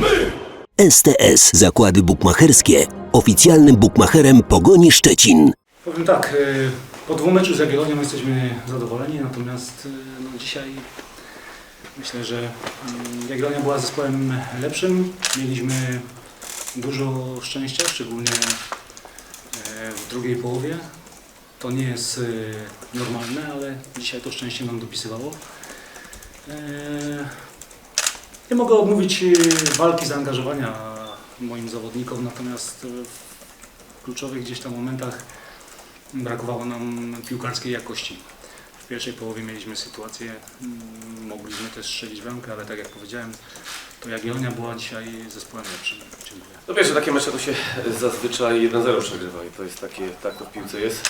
my! STS Zakłady Bukmacherskie. Oficjalnym bukmacherem Pogoni Szczecin. Powiem tak, y, po dwóch meczu z Jagiellonią jesteśmy zadowoleni, natomiast y, no dzisiaj myślę, że mm, Jagiellonia była zespołem lepszym. Mieliśmy dużo szczęścia, szczególnie e, w drugiej połowie. To nie jest y, normalne, ale dzisiaj to szczęście nam dopisywało. Nie mogę odmówić y, walki, zaangażowania moim zawodnikom, natomiast y, w kluczowych gdzieś tam momentach brakowało nam piłkarskiej jakości. W pierwszej połowie mieliśmy sytuację, mm, mogliśmy też strzelić bramkę, ale tak jak powiedziałem, to Jagiellonia była dzisiaj zespołem lepszym. Dziękuję. No wiesz, że takie mecze to się zazwyczaj 1-0 przegrywa i to jest takie, tak to w piłce jest.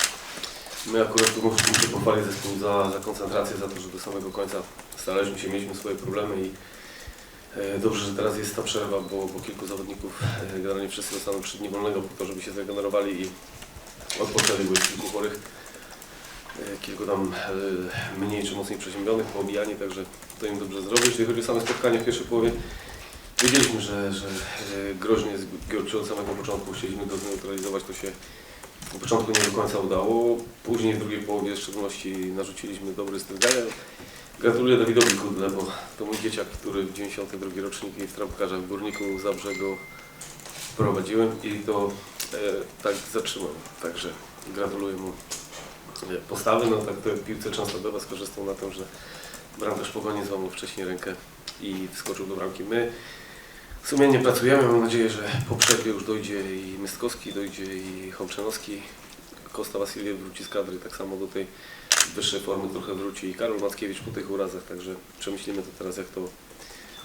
My akurat tu musimy się pochwalić zespół za, za koncentrację, za to, że do samego końca staraliśmy się, mieliśmy swoje problemy i dobrze, że teraz jest ta przerwa, bo, bo kilku zawodników, e, generalnie wszyscy dostaną trzy dni wolnego po to, żeby się zregenerowali i odpoczęli, bo jest kilku chorych, e, kilku tam e, mniej czy mocniej przeziębionych, poobijani, także to im dobrze zrobić. Jeśli chodzi o same spotkanie w pierwszej połowie, Wiedzieliśmy, że, że e, groźnie jest od samego początku. Chcieliśmy go zneutralizować, to się na początku nie do końca udało. Później w drugiej połowie w szczególności narzuciliśmy dobry styl. Gratuluję Dawidowi Kudle, bo to mój dzieciak, który w 92 rocznik i w w Górniku Zabrze go prowadziłem i to e, tak zatrzymał. Także gratuluję mu e, postawy. No tak w piłce często bywa, skorzystał na tym, że bramkarz Pogoni złamał wcześniej rękę i wskoczył do bramki. My sumiennie pracujemy, mam nadzieję, że po przerwie już dojdzie i Mystkowski, dojdzie i Chomczanowski. Kosta Wasiliew wróci z kadry, tak samo do tej wyższej formy trochę wróci i Karol Mackiewicz po tych urazach, także przemyślimy to teraz jak to,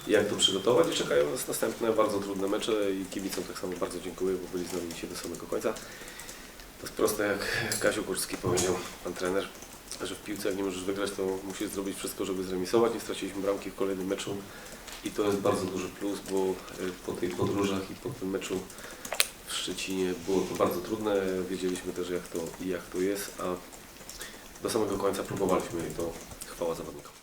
jak to przygotować i czekają nas następne bardzo trudne mecze i kibicom tak samo bardzo dziękuję, bo byli z nami dzisiaj do samego końca. To jest proste jak Kasiu Kurski powiedział, pan trener, że w piłce jak nie możesz wygrać, to musisz zrobić wszystko, żeby zremisować. Nie straciliśmy bramki w kolejnym meczu i to jest bardzo duży plus, bo e, po tych podróżach i po tym meczu w Szczecinie było to bardzo trudne. Wiedzieliśmy też jak to, jak to jest, a do samego końca próbowaliśmy i to chwała zawodnikom.